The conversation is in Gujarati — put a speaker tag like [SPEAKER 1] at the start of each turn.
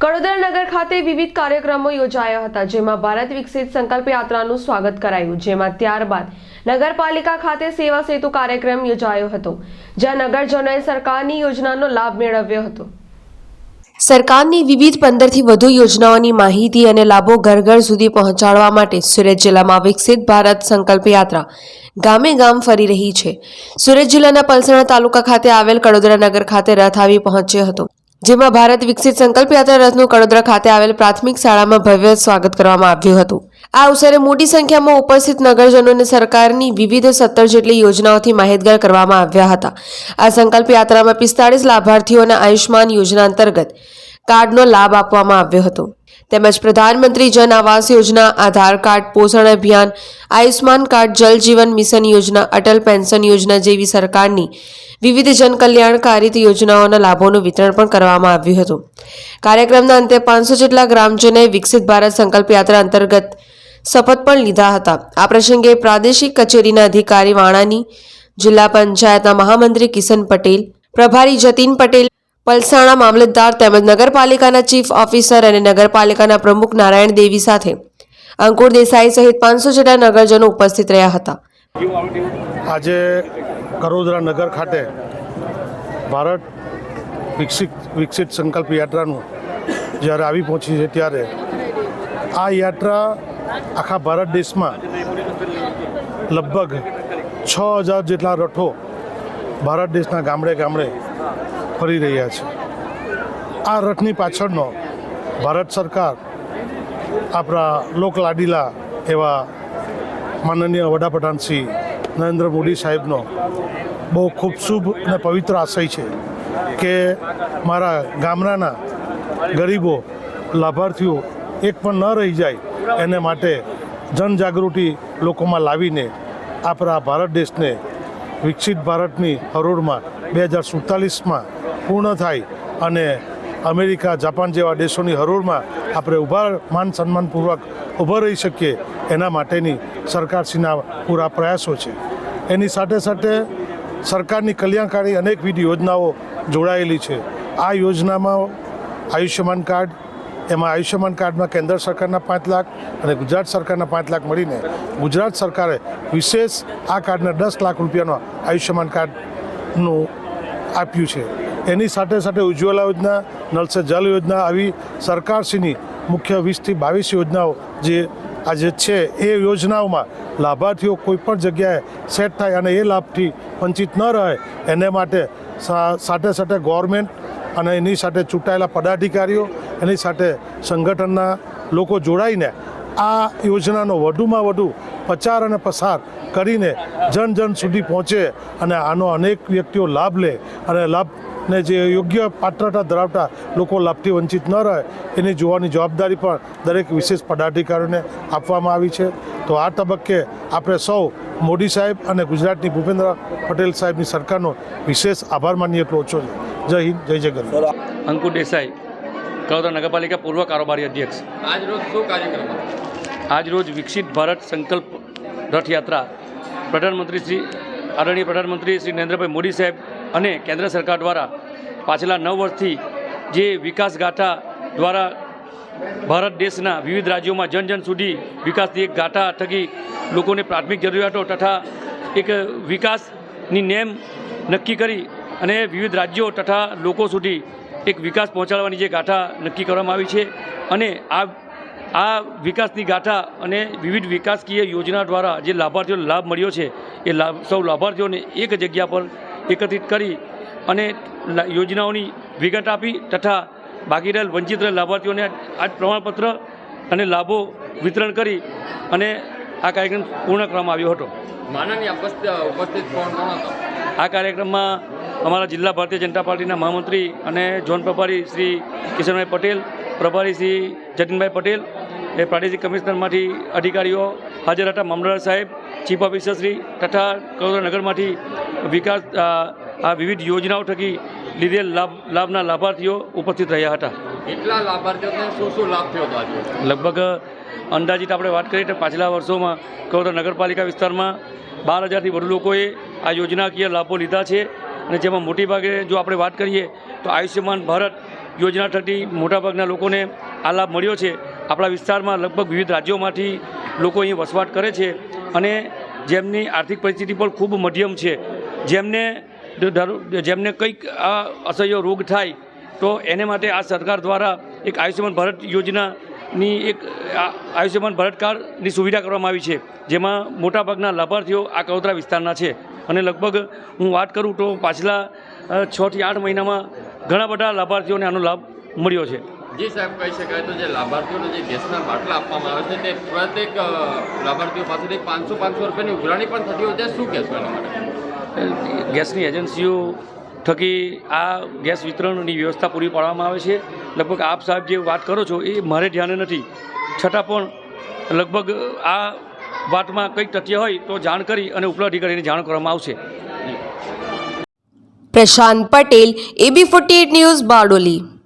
[SPEAKER 1] વિવિધ કાર્યક્રમો યોજાયા હતા, જેમાં ભારત વિકસિત સંકલ્પ યાત્રાનું સ્વાગત કરાયું, જેમાં ત્યારબાદ નગરપાલિકા ખાતે સેવા સેતુ કાર્યક્રમ યોજાયો હતો, જ્યાં નગરજનોએ સરકારની યોજનાનો લાભ મેળવ્યો હતો. સરકારની વિવિધ પંદરથી વધુ યોજનાઓની માહિતી અને લાભો ઘર ઘર સુધી પહોંચાડવા માટે સુરત જિલ્લામાં વિકસિત ભારત સંકલ્પ યાત્રા ગામે ગામ ફરી રહી છે. સુરત જિલ્લાના પલસાણા તાલુકા ખાતે આવેલ કડોદરા નગર ખાતે રથ આવી પહોંચ્યો હતો. જેમાં ભારત વિકસિત સંકલ્પ યાત્રા રથનું કડોદરા ખાતે આવેલ પ્રાથમિક શાળામાં ભવ્ય સ્વાગત કરવામાં આવ્યું હતું. આ અવસરે મોટી સંખ્યામાં ઉપસ્થિત નગરજનોને સરકારની વિવિધ સત્તર જેટલી યોજનાઓથી માહિતગાર કરવામાં આવ્યા હતા. આ સંકલ્પ યાત્રામાં પિસ્તાળીસ લાભાર્થીઓને આયુષ્માન યોજના અંતર્ગત કાર્ડનો લાભ આપવામાં આવ્યો હતો. તેમજ પ્રધાનમંત્રી જન આવાસ યોજના, આધાર કાર્ડ, પોષણ અભિયાન આયુષ્માન કાર્ડ, જલ જીવન મિશન યોજના, અટલ પેન્શન યોજના જેવી સરકારની વિવિધ જનકલ્યાણકારી યોજનાઓના લાભોનું વિતરણ પણ કરવામાં આવ્યું હતું. કાર્યક્રમના અંતે પાંચસો જેટલા ગ્રામજનોએ વિકસિત ભારત સંકલ્પ યાત્રા અંતર્ગત શપથ પણ લીધા હતા. આ પ્રસંગે પ્રાદેશિક કચેરીના અધિકારી વાણાની, જિલ્લા પંચાયતના મહામંત્રી કિશન પટેલ, પ્રભારી જતીન પટેલ પલસાણા મામલતદાર તેમજ નગરપાલિકાના ચીફ ઓફિસર અને નગરપાલિકાના પ્રમુખ નારાયણ દેવી સાથે અંકુર દેસાઈ સહિત પાંચસો જેટલા નગરજનો ઉપસ્થિત રહ્યા હતા.
[SPEAKER 2] આજે કરોદરા નગર ખાતે ભારત વિકસિત વિકસિત સંકલ્પ યાત્રાનું જ્યારે આવી પહોંચી છે ત્યારે આ યાત્રા આખા ભારત દેશમાં લગભગ છ હજાર જેટલા રથો ભારત દેશના ગામડે ગામડે ફરી રહ્યા છે. આ રથની પાછળનો ભારત સરકાર આપણા લોકલાડીલા એવા માનનીય વડાપ્રધાન શ્રી નરેન્દ્ર મોદી સાહેબનો બહુ ખૂબ શુભ અને પવિત્ર આશય છે કે મારા ગામડાના ગરીબો, લાભાર્થીઓ એક પણ ન રહી જાય એને માટે જનજાગૃતિ લોકોમાં લાવીને આપણા ભારત દેશને વિકસિત ભારતની હરોળમાં બે હજાર સુડતાલીસમાં પૂર્ણ થાય અને અમેરિકા, જાપાન જેવા દેશોની હરોળમાં આપણે ઊભા માન સન્માનપૂર્વક ઊભા રહી શકીએ એના માટેની સરકારશ્રીના પૂરા પ્રયાસો છે. એની સાથે સાથે સરકારની કલ્યાણકારી અનેકવિધ યોજનાઓ જોડાયેલી છે. આ યોજનામાં આયુષ્યમાન કાર્ડ, એમાં આયુષ્યમાન કાર્ડમાં કેન્દ્ર સરકારના પાંચ લાખ અને ગુજરાત સરકારના પાંચ લાખ મળીને ગુજરાત સરકારે વિશેષ આ કાર્ડને દસ લાખ રૂપિયાનો આયુષ્યમાન કાર્ડનું આપ્યું છે. એની સાથે સાથે ઉજ્જવલા યોજના નળ સે જલ યોજના આવી સરકારશ્રીની મુખ્ય વીસથી બાવીસ યોજનાઓ જે આજે છે, એ યોજનાઓમાં લાભાર્થીઓ કોઈ પણ જગ્યાએ સેટ થાય અને એ લાભથી વંચિત ન રહે, એને માટે સાથે સાથે ગવર્મેન્ટ અને એની સાથે ચૂંટાયેલા પદાધિકારીઓ, એની સાથે સંગઠનના લોકો જોડાઈને આ યોજનાનો વધુમાં વધુ પ્રચાર અને પસાર કરીને જન જન સુધી પહોંચે અને આનો અનેક વ્યક્તિઓ લાભ લે અને લાભને જે યોગ્ય પાત્રતા ધરાવતા લોકો લાભથી વંચિત ન રહે એની જોવાની જવાબદારી પણ દરેક વિશેષ પદાધિકારીઓને આપવામાં આવી છે. તો આ તબક્કે આપણે સૌ મોદી સાહેબ અને ગુજરાતની ભૂપેન્દ્ર પટેલ સાહેબની સરકારનો વિશેષ આભાર માનીએ એટલો ઓછો છે જય હિન્દ જય જય ગરવી
[SPEAKER 3] અંકુ દેસાઈ કડોદરા નગરપાલિકા પૂર્વ કારોબારી અધ્યક્ષ.
[SPEAKER 4] આજ રોજ શું કાર્યક્રમ? હતો?
[SPEAKER 3] આજરોજ વિકસિત ભારત સંકલ્પ રથયાત્રા. પ્રધાનમંત્રી શ્રી આદરણીય પ્રધાનમંત્રી શ્રી નરેન્દ્રભાઈ મોદી સાહેબ અને કેન્દ્ર સરકાર દ્વારા પાછલા નવ વર્ષથી જે વિકાસ ગાથા દ્વારા ભારત દેશના વિવિધ રાજ્યોમાં જન જન સુધી વિકાસની એક ગાથા થકી લોકોને પ્રાથમિક જરૂરિયાતો તથા એક વિકાસની નેમ નક્કી કરી અને વિવિધ રાજ્યો તથા લોકો સુધી એક વિકાસ પહોંચાડવાની જે ગાથા નક્કી કરવામાં આવી છે અને આ આ વિકાસની ગાથા અને વિવિધ વિકાસકીય યોજના દ્વારા જે લાભાર્થીઓને લાભ મળ્યો છે એ લાભ સૌ લાભાર્થીઓને એક જગ્યા પર એકત્રિત કરી અને યોજનાઓની વિગત આપી તથા બાકી રહેલ વંચિત રહેલ લાભાર્થીઓને આ પ્રમાણપત્ર અને લાભો વિતરણ કરી અને આ કાર્યક્રમ પૂર્ણ કરવામાં આવ્યો હતો.
[SPEAKER 4] ઉપસ્થિત
[SPEAKER 3] આ કાર્યક્રમમાં અમારા જિલ્લા ભારતીય જનતા પાર્ટીના મહામંત્રી અને ઝોન પ્રભારી શ્રી કિશનભાઈ પટેલ પ્રભારી શ્રી જતીનભાઈ પટેલ એ પ્રાદેશિક કમિશનરમાંથી અધિકારીઓ હાજર હતા. મામલતદાર સાહેબ ચીફ ઓફિસર શ્રી તથા કડોદરા નગરમાંથી વિકાસ આ વિવિધ યોજનાઓ થકી લીધેલ લાભ લાભના લાભાર્થીઓ ઉપસ્થિત રહ્યા હતા.
[SPEAKER 4] કેટલા લાભાર્થીઓને શું શું લાભ થયો હતો
[SPEAKER 3] લગભગ અંદાજિત આપણે વાત કરીએ તો પાછલા વર્ષોમાં કડોદરા નગરપાલિકા વિસ્તારમાં બાર હજારથી વધુ લોકોએ આ યોજનાકીય લાભો લીધા છે અને જેમાં મોટીભાગે જો આપણે વાત કરીએ તો આયુષ્યમાન ભારત યોજના થકી મોટાભાગના લોકોને આ લાભ મળ્યો છે. આપણા વિસ્તારમાં લગભગ વિવિધ રાજ્યોમાંથી લોકો અહીં વસવાટ કરે છે અને જેમની આર્થિક પરિસ્થિતિ પણ ખૂબ મધ્યમ છે. જેમને જેમને કંઈક આ અસહ્ય રોગ થાય, તો એને માટે આ સરકાર દ્વારા એક આયુષ્યમાન ભારત યોજનાની એક આયુષ્યમાન ભારત કાર્ડની સુવિધા કરવામાં આવી છે, જેમાં મોટાભાગના લાભાર્થીઓ આ કડોદરા વિસ્તારના છે. અને લગભગ હું વાત કરું તો પાછલા છથી આઠ મહિનામાં ઘણા બધા લાભાર્થીઓને આનો લાભ મળ્યો છે.
[SPEAKER 4] જી સાહેબ કહી શકાય તો જે લાભાર્થીઓને જે ગેસના બાટલા આપવામાં આવે છે તે પ્રત્યેક લાભાર્થીઓ પાસેથી પાંચસો પાંચસો રૂપિયાની ઉઘરાણી પણ થતી હોય છે. શું કહેશો એના માટે?
[SPEAKER 3] ગેસની એજન્સીઓ થકી આ ગેસ વિતરણની વ્યવસ્થા પૂરી પાડવામાં આવે છે. લગભગ આપ સાહેબ જે વાત કરો છો એ મારે ધ્યાને નથી. છતાં પણ લગભગ આ વાતમાં કંઈક તથ્ય હોય તો જાણ કરી અને ઉપલા અધિકારીને જાણ કરવામાં આવશે.
[SPEAKER 1] Prashant Patel AB forty news Bardoli.